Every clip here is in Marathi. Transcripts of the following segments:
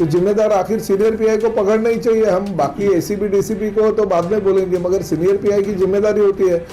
तो जिम्मेदार आखिर सीनियर पीआई को पकड़ना ही चाहिए। हम बाकी एसीबी डीसीपी को तो बाद में बोलेंगे, मगर सीनियर पीआई की ज़िम्मेदारी होती है।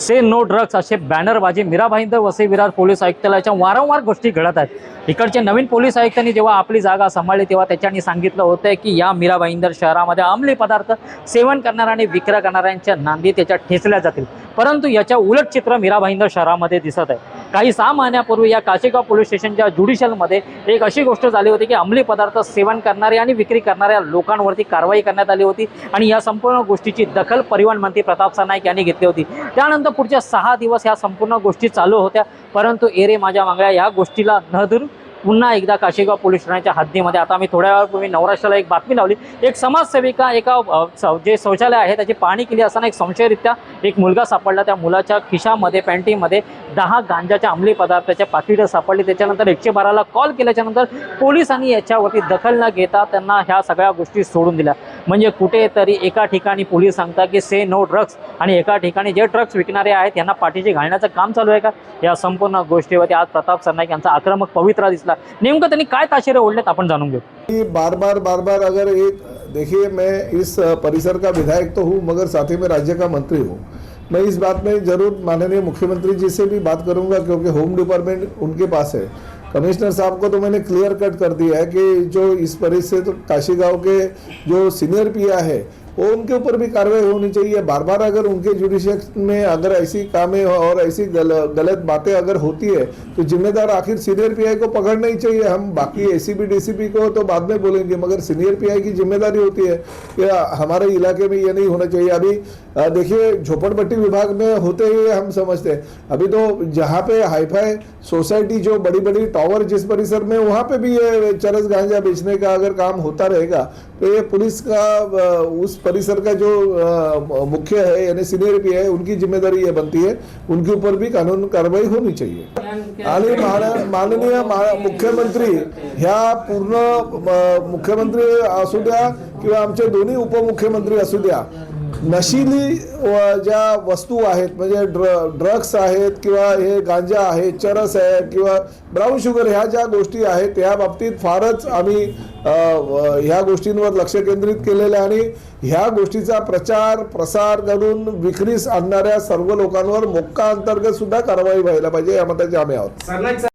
से नो ड्रग्स असे बॅनरबाजी. मीरा भाईंदर वसई विरार पोलीस आयुक्तालयाच्या वारंवार गोष्टी घडत आहेत. इकडचे नवीन पोलीस आयुक्तांनी जेव्हा आपली जागा सांभाळली तेव्हा त्याच्यानी सांगितलं होतं की या मीरा भाईंदर शहरामध्ये अंमली पदार्थ सेवन करणाऱ्या आणि विक्री करणाऱ्यांच्या नांदी त्याच्या ठेचल्या जातील. परंतु याच्या उलट चित्र मीरा भाईंदर शहरामध्ये दिसत आहे. काही सहा महिन्यापूर्वी या काशेगाव पोलीस स्टेशनच्या ज्युडिशियलमध्ये एक अशी गोष्ट झाली होती की अंमली पदार्थ सेवन करणारे आणि विक्री करणाऱ्या लोकांवरती कारवाई करण्यात आली होती आणि या संपूर्ण गोष्टीची दखल परिवहन मंत्री प्रताप नाईक यांनी घेतली होती. त्यानंतर पुढच्या सहा दिवस ह्या संपूर्ण गोष्टी चालू होत्या परंतु एरे माझ्या मागण्या या गोष्टीला न धरून पुन्हा एकदा काशेगाव पोलीस ठाण्याच्या हद्दीमध्ये. आता मी थोड्या वेळापूर्वी नवराष्ट्राला एक बातमी लावली. एक समाजसेविका एका जे शौचालय आहे त्याची पाहणी केली असताना एक संशयरित्या एक मुलगा सापडला. त्या मुलाच्या खिशामध्ये पॅन्टीमध्ये दहा गांजाच्या अंमली पदार्थाच्या पाकिटं सापडली. त्याच्यानंतर एकशे बाराला कॉल केल्याच्यानंतर पोलिसांनी याच्यावरती दखल न घेता त्यांना ह्या सगळ्या गोष्टी सोडून दिल्या. म्हणजे कुठेतरी एका ठिकाणी पोलीस सांगतात की से नो ड्रग्स आणि एका ठिकाणी जे ड्रग्स विकणारे आहेत यांना पाठीशी घालण्याचं काम चालू आहे का? या संपूर्ण गोष्टीवरती आज प्रताप सरनाईक यांचा आक्रमक पवित्रा दिसला. नेमकं त्यांनी काय ताशेरे ओढलेत आपण जाणून घेऊ. बार बार बार बार अगर एक देखिए मैं इस परिसर का विधायक तो हूँ मगर साथ ही में राज्य का मंत्री हूँ। मैं इस बात में जरूर माननीय मुख्यमंत्री जी से भी बात करूंगा क्योंकि होम डिपार्टमेंट उनके पास है। कमिश्नर साहब को तो मैंने क्लियर कट कर दिया है कि जो इस परिस्थिति तो काशी गांव के जो सीनियर पिया है वो उनके ऊपर भी कार्रवाई होनी चाहिए। बार बार अगर उनके जुडिशियल में अगर ऐसी कामें और ऐसी गल, गलत बातें अगर होती है तो जिम्मेदार आखिर सीनियर पीआई को पकड़ना ही चाहिए। हम बाकी एसीपी डीसीपी को तो बाद में बोलेंगे मगर सीनियर पीआई की ज़िम्मेदारी होती है। कि हमारे इलाके में ये नहीं होना चाहिए। अभी देखिए झोपड़पट्टी विभाग में होते हुए हम समझते हैं। अभी तो जहाँ पे हाईफाई सोसाइटी जो बड़ी बड़ी टावर जिस परिसर में वहाँ पे भी ये चरस गांजा बेचने का अगर काम होता रहेगा तो ये पुलिस का उस परिसर का जो मुख्य है यानी सीनियर भी है उनकी जिम्मेदारी ये बनती है उनके ऊपर भी कानून कार्रवाई होनी चाहिए। आणि माननीय मुख्यमंत्री ह्या पूर्ण मुख्यमंत्री असू द्या किंवा आमचे दोन्ही उपमुख्यमंत्री असू द्या नशिली व ज्या वस्तू आहेत म्हणजे ड्र ड्रग्स आहेत किंवा हे गांजा आहे चरस आहे किंवा ब्राऊन शुगर ह्या ज्या गोष्टी आहेत त्या बाबतीत फारच आम्ही ह्या गोष्टींवर लक्ष केंद्रित केलेलं आहे आणि ह्या गोष्टीचा प्रचार प्रसार करून विक्रीस आणणाऱ्या सर्व लोकांवर मोक्का अंतर्गत सुद्धा कारवाई व्हायला पाहिजे या मताचे आम्ही आहोत.